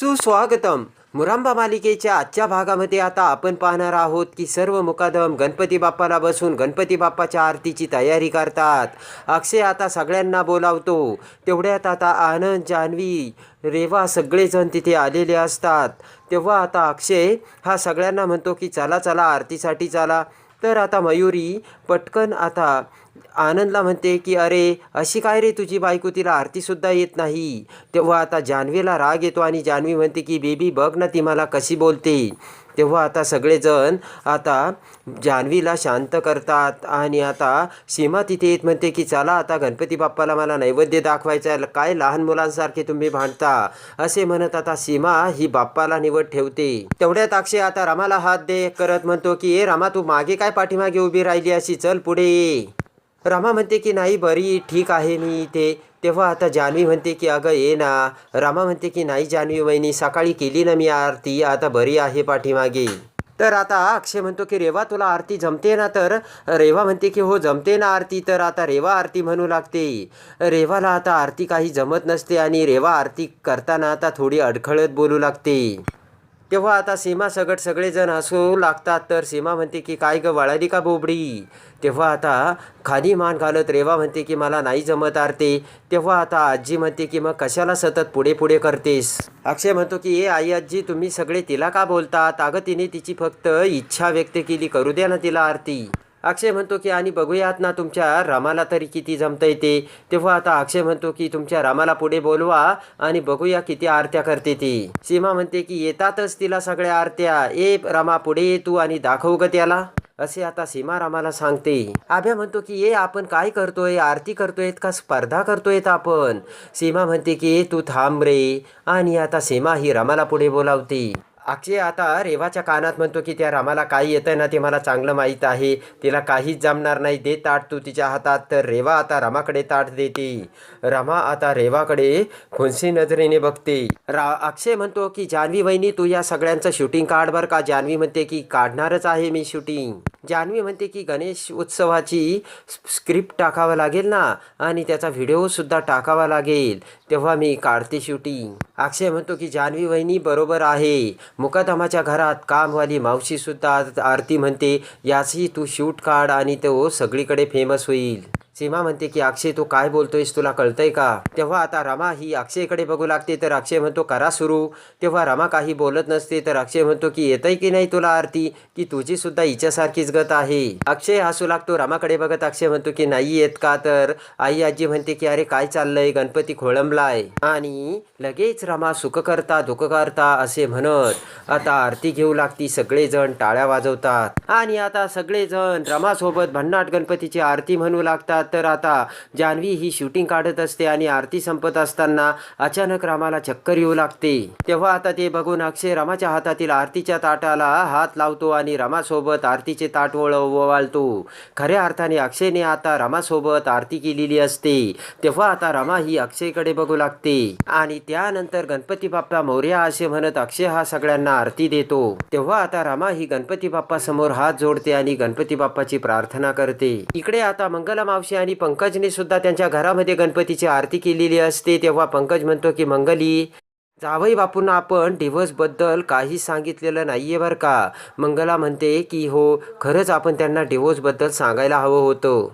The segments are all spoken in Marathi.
सुस्वागतम. मुरांबा मालिकेच्या आजच्या भागामध्ये आता आपण पाहणार आहोत की सर्व मुकादम गणपती बाप्पाला बसून गणपती बाप्पाच्या आरतीची तयारी करतात. अक्षय आता सगळ्यांना बोलावतो. तेवढ्यात आता आनंद जान्हवी रेवा सगळेजण तिथे आलेले असतात. तेव्हा आता अक्षय हा सगळ्यांना म्हणतो की चला चला आरतीसाठी चला. तर आता मयुरी पटकन आता आनंदला म्हणते की अरे अशी काय रे तुझी बायको? तिला आरतीसुद्धा येत नाही. तेव्हा आता जान्हवीला राग येतो आणि जान्हवी म्हणते की बेबी बघ ना ती मला कशी बोलते. तेव्हा आता सगळेजण आता जान्हवीला शांत करतात आणि आता सीमा तिथे येत म्हणते की चला आता गणपती बाप्पाला मला नैवेद्य दाखवायचा आहे. काय लहान मुलांसारखे तुम्ही भांडता? असे म्हणत आता सीमा ही बाप्पाला निवड ठेवते. तेवढ्यात अक्षय आता रामाला हात दे करत म्हणतो की ए रामा तू मागे काय पाठीमागे उभी राहिली अशी? चल पुढे रमा म्हणते की नाही बरी ठीक आहे मी इथे. तेव्हा आता जान्हवी म्हणते की अगं ये ना. रामा म्हणते की नाही जान्हवी वहिनी सकाळी केली ना मी आरती आता बरी आहे पाठीमागे. तर आता अक्षय म्हणतो की रेवा तुला आरती जमते ना तर? रेवा म्हणते की हो जमते ना आरती तर आता रेवा आरती म्हणू लागते. रेवाला आता आरती काही जमत नसते आणि रेवा आरती करताना आता थोडी अडखळत बोलू लागते. तेव्हा आता सीमा सगट सगळेजण हसू लागतात तर सीमा म्हणते की काय ग वळाली का बोबडी? तेव्हा आता खाली मान घालत रेवा म्हणते की मला नाही जमत आरते. तेव्हा आता आजी म्हणते की मग कशाला सतत पुढे पुढे करतेस? अक्षय म्हणतो की ए आई आजी तुम्ही सगळे तिला का बोलतात? अगं तिने तिची फक्त इच्छा व्यक्त केली करू द्या ना तिला आरती. अक्षय म्हणतो की आणि बघूयात ना तुमच्या रामाला तरी किती जमता येते तेव्हा आता अक्षय म्हणतो की तुमच्या रामाला पुढे बोलवा आणि बघूया किती आरत्या करते ती. सीमा म्हणते की येतातच तिला सगळ्या आरत्या. ए रामा पुढे ये तू आणि दाखव ग त्याला. असे आता सीमा रामाला सांगते. आभ्या म्हणतो की ये आपण काय करतोय? आरती करतोय का? स्पर्धा करतोय आपण? सीमा म्हणते की तू थांब रे. आणि आता सीमा ही रामाला पुढे बोलावते. अक्षय आता रेवाच्या कानात म्हणतो की त्या रामाला काही येतं ना ते मला चांगलं माहीत आहे. तिला काहीच जमणार नाही. दे ताट तू तिच्या हातात. तर रेवा आता रामाकडे ताट देते. रमा आता रेवाकडे खुनसी नजरेने बघते. रा अक्षय म्हणतो की जान्हवी वहिनी तू या सगळ्यांचं शूटिंग काढ बरं का? जान्हवी म्हणते की काढणारच आहे मी शूटिंग. जान्हवी म्हणते की गणेश उत्सवाची स्क्रिप्ट टाकावं लागेल ना? आणि त्याचा व्हिडिओसुद्धा टाकावा लागेल. तेव्हा मी काढते शूटिंग. अक्षय म्हणतो की जान्हवी वहिनी बरोबर आहे. मुकादमाच्या घरात कामवाली मावशीसुद्धा आरती म्हणते याची तू शूट काढ आणि तो सगळीकडे फेमस होईल. सीमा म्हणते की अक्षय तू काय बोलतोयस? तुला कळतंय का? तेव्हा आता रमा ही अक्षयकडे बघू लागते तर अक्षय म्हणतो करा सुरू. तेव्हा रमा काही बोलत नसते तर अक्षय म्हणतो की येतंय की नाही तुला आरती? की तुझी सुद्धा हिच्यासारखीच गत आहे? अक्षय हसू लागतो रमाकडे बघत अक्षय म्हणतो की नाही येत का तर? आई आजी म्हणते की अरे काय चाललंय? गणपती खोळंबलाय. आणि लगेच रमा सुख करता दुःख करता असे म्हणत आता आरती घेऊ लागती सगळेजण टाळ्या वाजवतात. आणि आता सगळेजण रमासोबत भन्नाट गणपतीची आरती म्हणू लागतात. तर आता जान्हवी ही शूटिंग काढत असते आणि आरती संपत असताना अचानक रामाला चक्कर येऊ लागते. तेव्हा आता ते बघून अक्षय रमाच्या हातातील आरतीच्या ताटाला हात लावतो आणि रमासोबत आरतीचे ताट वळ खऱ्या अर्थाने अक्षयने आता रमासोबत आरती केलेली असते. तेव्हा आता रमा ही अक्षयकडे बघू लागते. आणि त्यानंतर गणपती बाप्पा मौर्या असे म्हणत अक्षय हा सगळ्यांना आरती देतो. तेव्हा आता रमा ही गणपती बाप्पा समोर हात जोडते आणि गणपती बाप्पाची प्रार्थना करते. इकडे आता मंगला मावशी आणि पंकजने सुद्धा त्यांच्या घरामध्ये गणपतीची आरती केलेली असते. तेव्हा पंकज म्हणतो की मंगली जावई बापूंना आपण डिवोर्सबद्दल काही सांगितलेलं नाही आहे बरं का. मंगला म्हणते की हो खरंच आपण त्यांना डिवोर्सबद्दल सांगायला हवं होतं.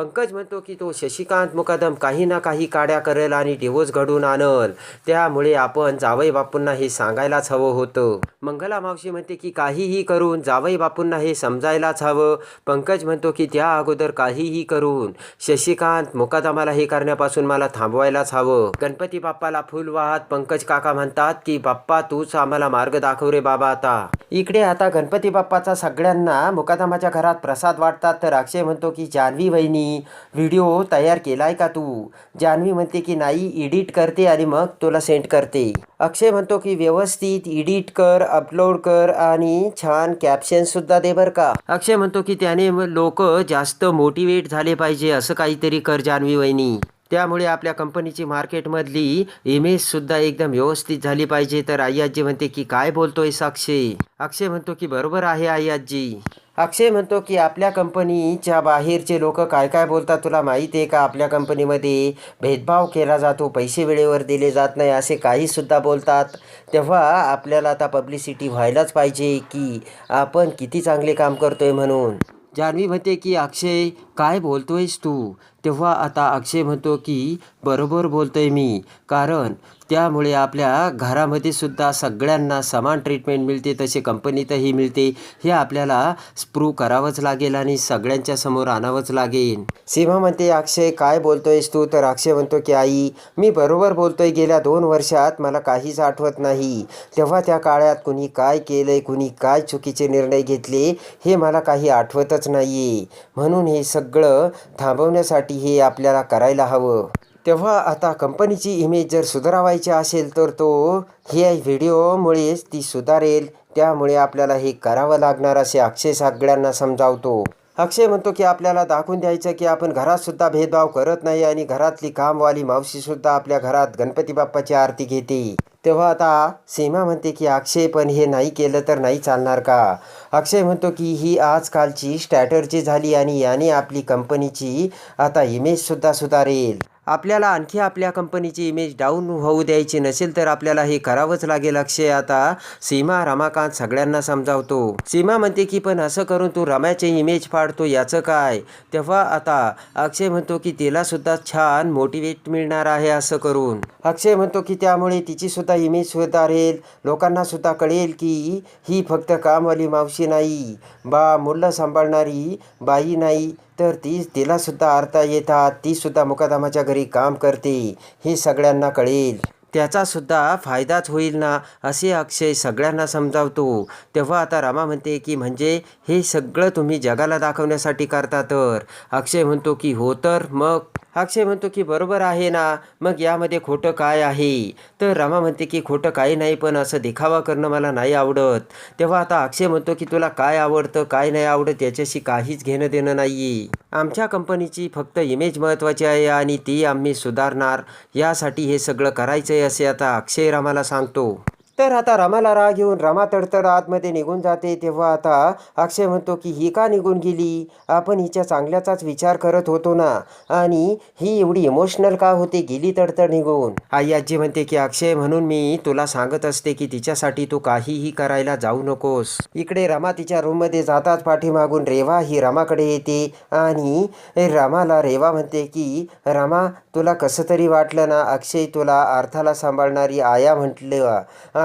पंकज म्हणतो की तो शशिकांत मुकादम काही ना काही काड्या करेल आणि डिवोर्स घडून आणल. त्यामुळे आपण जावई बापूंना हे सांगायलाच हवं होतं. मंगला मावशी म्हणते की काहीही करून जावई बापूंना हे समजायलाच हवं. पंकज म्हणतो की त्या अगोदर काहीही करून शशिकांत मुकादमाला हे करण्यापासून मला थांबवायलाच हवं. गणपती बाप्पाला फुल वाहत पंकज काका म्हणतात की बाप्पा तूच आम्हाला मार्ग दाखव रे बाबा आता. इकडे आता गणपती बाप्पाचा सगळ्यांना मुकादमाच्या घरात प्रसाद वाटतात तर अक्षय म्हणतो की जान्हवी वहिनी व्हिडिओ तयार केलाय का तू? जान्हवी म्हणते की नाही एडिट करते आणि मग तुला सेंड करते. अक्षय म्हणतो की व्यवस्थित एडिट कर अपलोड कर आणि छान कॅप्शन सुद्धा दे बर का. अक्षय म्हणतो की त्याने लोक जास्त मोटिवेट झाले पाहिजे असं काहीतरी कर जान्हवी वहिनी. त्यामुळे आपल्या कंपनीची मार्केटमधली इमेजसुद्धा एकदम व्यवस्थित झाली पाहिजे. तर आई आजी म्हणते की काय बोलतोय अक्षय? अक्षय म्हणतो की बरोबर आहे आई आजी. अक्षय म्हणतो की आपल्या कंपनीच्या बाहेरचे लोक काय काय बोलतात तुला माहीत आहे का? आपल्या कंपनीमध्ये भेदभाव केला जातो पैसे वेळेवर दिले जात नाही असे काहीसुद्धा बोलतात. तेव्हा आपल्याला आता पब्लिसिटी व्हायलाच पाहिजे की आपण किती चांगले काम करतोय म्हणून. जान्हवी म्हणते की अक्षय काय बोलतोयस तू? तेव्हा आता अक्षय म्हणतो की बरोबर बोलतोय मी. कारण त्यामुळे आपल्या घरामध्ये सुद्धा सगळ्यांना समान ट्रीटमेंट मिळते तसे कंपनीतही मिळते. हे आपल्याला स्प्रू करावंच लागेल आणि सगळ्यांच्या समोर आणावंच लागेल. सीमा म्हणते अक्षय काय बोलतोयस तू? तर अक्षय म्हणतो की आई मी बरोबर बोलतोय. गेल्या दोन वर्षात मला काहीच आठवत नाही. तेव्हा त्या काळात कुणी काय केलंय कुणी काय चुकीचे निर्णय घेतले हे मला काही आठवतच नाही म्हणून हे सगळं थांबवण्यासाठी हे आपल्याला करायला हवं. तेव्हा आता कंपनीची इमेज जर सुधारावायची असेल तर तो हे व्हिडिओमुळेच ती सुधारेल. त्यामुळे आपल्याला हे करावं लागणार असे अक्षय सगळ्यांना समजावतो. अक्षय म्हणतो की आपल्याला दाखवून द्यायचं की आपण घरातसुद्धा भेदभाव करत नाही आणि घरातली कामवाली मावशीसुद्धा आपल्या घरात गणपती बाप्पाची आरती घेते. तेव्हा आता सीमा म्हणते की अक्षय पण हे नाही केलं तर नाही चालणार का? अक्षय म्हणतो की ही आजकालची स्ट्रॅटर्जी झाली आणि याने आपली कंपनीची आता इमेजसुद्धा सुधारेल. आपल्याला आणखी आपल्या कंपनीची इमेज डाऊन होऊ द्यायची नसेल तर आपल्याला हे करावंच लागेल अक्षय. आता सीमा रमाकांत सगळ्यांना समजावतो. सीमा म्हणते की पण असं करून तू रमाचे इमेज फाडतो याचं काय? तेव्हा आता अक्षय म्हणतो की तिला सुद्धा छान मोटिवेट मिळणार आहे असं करून. अक्षय म्हणतो की त्यामुळे तिची सुद्धा इमेज सुधारेल. लोकांना सुद्धा कळेल की ही फक्त कामवाली मावशी नाही बा मुलं सांभाळणारी बाई नाही तर ती तिलासुद्धा आरता येतात तीसुद्धा मुकादामाच्या घरी काम करते हे सगळ्यांना कळेल. त्याचासुद्धा फायदाच होईल ना असे अक्षय सगळ्यांना समजावतो. तेव्हा आता रामा म्हणते की म्हणजे हे सगळं तुम्ही जगाला दाखवण्यासाठी करता तर? अक्षय म्हणतो की हो तर मग? अक्षय म्हणतो की बरोबर आहे ना मग यामध्ये खोटं काय आहे? तर रमा म्हणते की खोटं काही नाही पण असं देखावा करणं मला नाही आवडत. तेव्हा आता अक्षय म्हणतो की तुला काय आवडतं काय नाही आवडत याच्याशी काहीच घेणं देणं नाही आमच्या कंपनीची फक्त इमेज महत्त्वाची आहे आणि ती आम्ही सुधारणार यासाठी हे सगळं करायचं आहे असे आता अक्षय रामाला सांगतो. तर आता रमाला राग येऊन रमा तडतड आतमध्ये निघून जाते. तेव्हा आता अक्षय म्हणतो की ही का निघून गेली? आपण हिच्या चांगल्याचाच विचार करत होतो ना? आणि ही एवढी इमोशनल का होते? गेली तडतड निघून. आई आजी म्हणते की अक्षय म्हणून मी तुला सांगत असते की तिच्यासाठी तू काहीही करायला जाऊ नकोस. इकडे रमा तिच्या रूममध्ये जाताच पाठीमागून रेवा ही रमाकडे येते. आणि रमाला रेवा म्हणते की रमा तुला कसं तरी वाटलं ना? अक्षय तुला अर्थाला सांभाळणारी आया म्हटलं.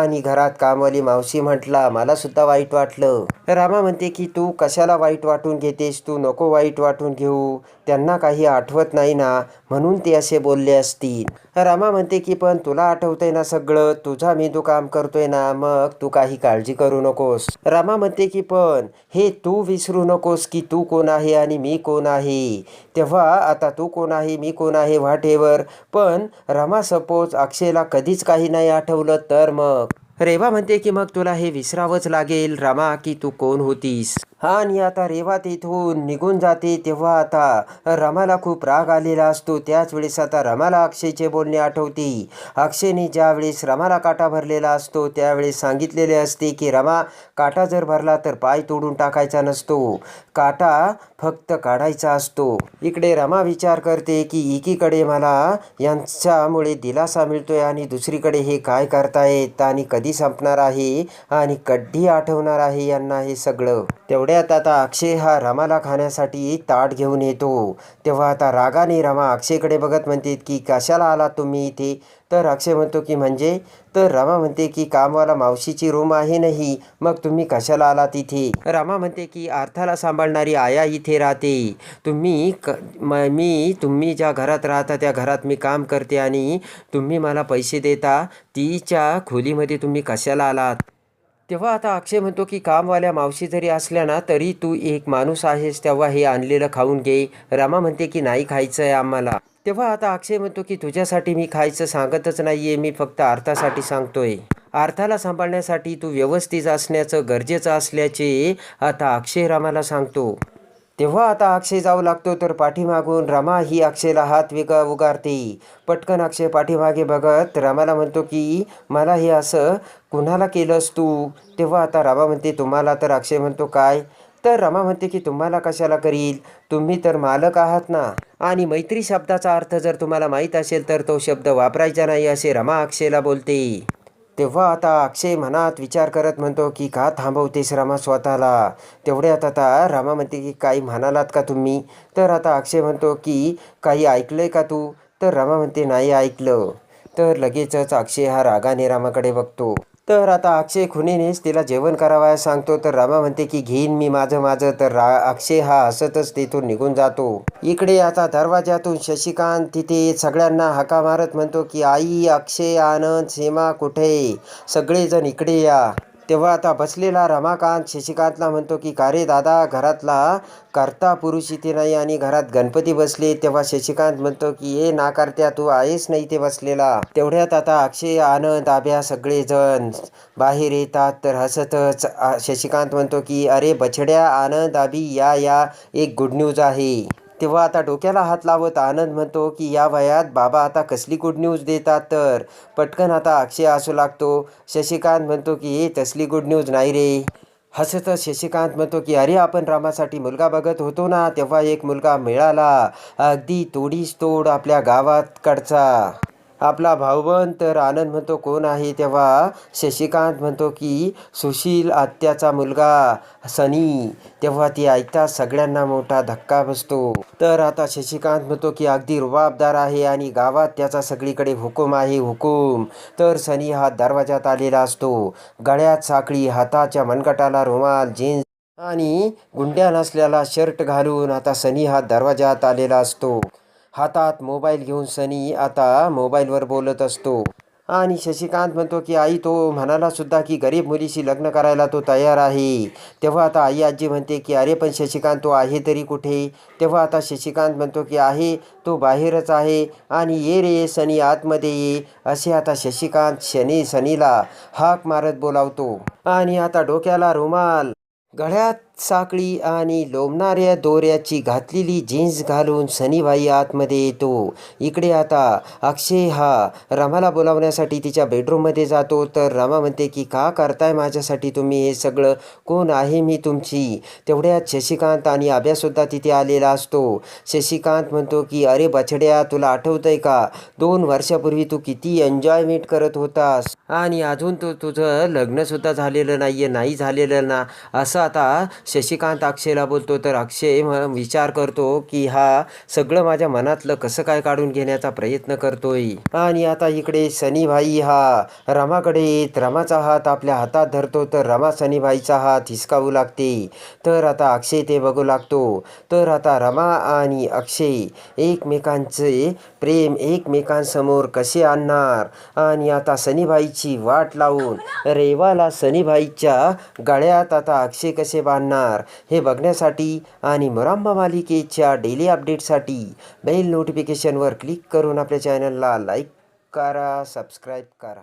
आणि घरात कामवाली मावशी म्हटला मला सुद्धा वाईट वाटलं. रामा म्हणते की तू कशाला वाईट वाटून घेतेस? तू नको वाईट वाटून घेऊ. त्यांना काही आठवत नाही ना? म्हणून ते असे बोलले असतील. रामा म्हणते की पण तुला आठवतंय ना सगळं? तुझा मेंदू काम करतोय ना? मग तू काही काळजी करू नकोस. रामा म्हणते की पण हे तू विसरू नकोस की तू कोण आहे आणि मी कोण आहे? तेव्हा आता तू कोण आहे मी कोण आहे व्हाटेवर पण रमा सपोज अक्षयला कधीच काही नाही आठवलं तर मग? रेवा म्हणते की मग तुला हे विसरावंच लागेल. रमा की तू कोण होतीस? आणि आता रेवा तिथून निघून जाते तेव्हा आता रमाला खूप राग आलेला असतो. त्याच वेळेस आता रमाला अक्षयचे बोलणे आठवते. अक्षयने ज्यावेळेस रमाला काटा भरलेला असतो त्यावेळेस सांगितलेले असते की रमा काटा जर भरला तर पाय तोडून टाकायचा नसतो. काटा फक्त काढायचा असतो. इकडे रमा विचार करते की एकीकडे मला यांच्यामुळे दिलासा मिळतोय आणि दुसरीकडे हे काय करतायत आणि कधी संपणार आहे आणि कधी आठवणार आहे यांना हे सगळं? तेवढ्यात आता अक्षय हा रमाला खाण्यासाठी ताट घेऊन येतो. तेव्हा आता रागाने रमा अक्षयकडे बघत म्हणते की कशाला आला तुम्ही इथे? तर अक्षय म्हणतो की म्हणजे? तर रमा म्हणते की कामवाला मावशीची रूम आहे नाही. मग तुम्ही कशाला आला तिथे रमा म्हणते की अर्थाला सांभाळणारी आया इथे राहते. तुम्ही क म मी तुम्ही ज्या घरात राहता त्या घरात मी काम करते आणि तुम्ही मला पैसे देता. तिच्या खोलीमध्ये तुम्ही कशाला आलात? तेव्हा आता अक्षय म्हणतो की कामवाल्या मावशी जरी असल्या ना तरी तू एक माणूस आहेस तेव्हा हे आणलेलं खाऊन घे. रामा म्हणते की नाही खायचं आहे आम्हाला. तेव्हा आता अक्षय म्हणतो की तुझ्यासाठी मी खायचं सांगतच नाहीये मी फक्त अर्थासाठी सांगतोय. अर्थाला सांभाळण्यासाठी तू व्यवस्थित असण्याचं गरजेचं असल्याचे आता अक्षय रामाला सांगतो. तेव्हा आता अक्षय जाऊ लागतो तर पाठीमागून रमा ही अक्षयला हात विक उगारते. पटकन अक्षय पाठीमागे बघत रमाला म्हणतो की मला हे असं कुणाला केलंस तू? तेव्हा आता रमा म्हणते तुम्हाला तर अक्षय म्हणतो काय? तर रमा म्हणते की तुम्हाला कशाला करील? तुम्ही तर मालक आहात ना. आणि मैत्री शब्दाचा अर्थ जर तुम्हाला माहीत असेल तर तो शब्द वापरायचा नाही असे रमा अक्षयला बोलते. तेव्हा आता अक्षय मनात विचार करत म्हणतो की का थांबवतेस रामा स्वतःला? तेवढ्यात आता रमा म्हणते की काही म्हणालात का तुम्ही? तर आता अक्षय म्हणतो की काही ऐकलंय का तू? तर रामा म्हणते नाही ऐकलं. तर लगेचच अक्षय हा रागाने रामाकडे बघतो. तर आता अक्षय खुनीनेच तिला जेवण करावयास सांगतो. तर रमा म्हणते की घेईन मी माझं माझं. तर रा अक्षय हा हसतच तिथून निघून जातो. इकडे आता दरवाज्यातून शशिकांत तिथे सगळ्यांना हाका मारत म्हणतो की आई अक्षय आनंद सीमा कुठे? सगळेजण इकडे या. तेव्हा आता बसलेला रमाकांत शशिकांतला म्हणतो की का रे दादा घरातला करता पुरुष इथे नाही आणि घरात गणपती बसले. तेव्हा शशिकांत म्हणतो की हे नाकारत्या तू आहेस नाही ते बसलेला? तेवढ्यात आता अक्षय आनंद आभ्या सगळेजण बाहेर येतात. तर हसतच शशिकांत म्हणतो की अरे बछड्या आनंद आभी या या एक गुड न्यूज आहे. तेव्हा आता डोक्याला हात लावत आनंद म्हणतो की या वयात बाबा आता कसली गुड न्यूज देतात तर? पटकन आता अक्षय असू लागतो. शशिकांत म्हणतो की हे तसली गुड न्यूज नाही रे. हसत शशिकांत म्हणतो की अरे आपण रामासाठी मुलगा बघत होतो ना तेव्हा एक मुलगा मिळाला. अगदी तोडीस तोड आपल्या गावात कडचा. आपला भाऊबंद तर आनंद म्हणतो कोण आहे? तेव्हा शशिकांत म्हणतो की सुशील आत्याचा मुलगा सनी. तेव्हा ती ऐकता सगळ्यांना मोठा धक्का बसतो. तर आता शशिकांत म्हणतो की अगदी रुबाबदार आहे आणि गावात त्याचा सगळीकडे हुकूम आहे हुकूम. तर सनी हा दरवाजात आलेला असतो. गळ्यात साखळी हाताच्या मनगटाला रुमाल जीन्स आणि गुंड्या नसलेला शर्ट घालून आता सनी हा दरवाजात आलेला असतो. हातात मोबाईल घेऊन सनी आता मोबाईलवर बोलत असतो. आणि शशिकांत म्हणतो की आई तो म्हणाला सुद्धा की गरीब मुलीशी लग्न करायला तो तयार आहे. तेव्हा आता आई आजी म्हणते की अरे पण शशिकांत तो आहे तरी कुठे? तेव्हा आता शशिकांत म्हणतो की आहे तो बाहेरच आहे. आणि ये रे सनी आतमध्ये ये. असे आता शशिकांत शनी सनीला हाक मारत बोलावतो. आणि आता डोक्याला रुमाल. गळ्यात साखळी आणि लोंबणाऱ्या दोऱ्याची घातलेली जीन्स घालून सनीबाई आतमध्ये येतो. इकडे आता अक्षय हा रमाला बोलावण्यासाठी तिच्या बेडरूममध्ये जातो. तर रमा म्हणते की का करताय माझ्यासाठी तुम्ही हे सगळं? कोण आहे मी तुमची? तेवढ्यात शशिकांत आणि अभ्यासुद्धा तिथे आलेला असतो. शशिकांत म्हणतो की अरे बछड्या तुला आठवतंय का? दोन वर्षापूर्वी तू किती एन्जॉयमेंट करत होतास. आणि अजून तू तुझं लग्नसुद्धा झालेलं नाही आहे नाही झालेलं ना? असं आता शशिकांत अक्षयला बोलतो तर अक्षय म- विचार करतो की हा सगळं माझ्या मनातलं कसं काय काढून घेण्याचा प्रयत्न करतोय. आणि आता इकडे सनीभाई हा रमाकडे येत. रमाचा हात आपल्या हातात धरतो तर रमा सनीभाईचा हात हिसकावू लागते. तर आता अक्षय ते बघू लागतो. तर आता रमा आणि अक्षय एकमेकांचे प्रेम एकमेकांसमोर कसे आणणार? आणि आता सनीभाईची वाट लावून रेवाला सनीभाईच्या गळ्यात आता अक्षय कसे बांधणार? हे बघण्यासाठी आणि मुरांबा मालिकेच्या डेली अपडेटसाठी बेल नोटिफिकेशनवर क्लिक करून आपल्या चॅनलला लाईक करा सबस्क्राईब करा.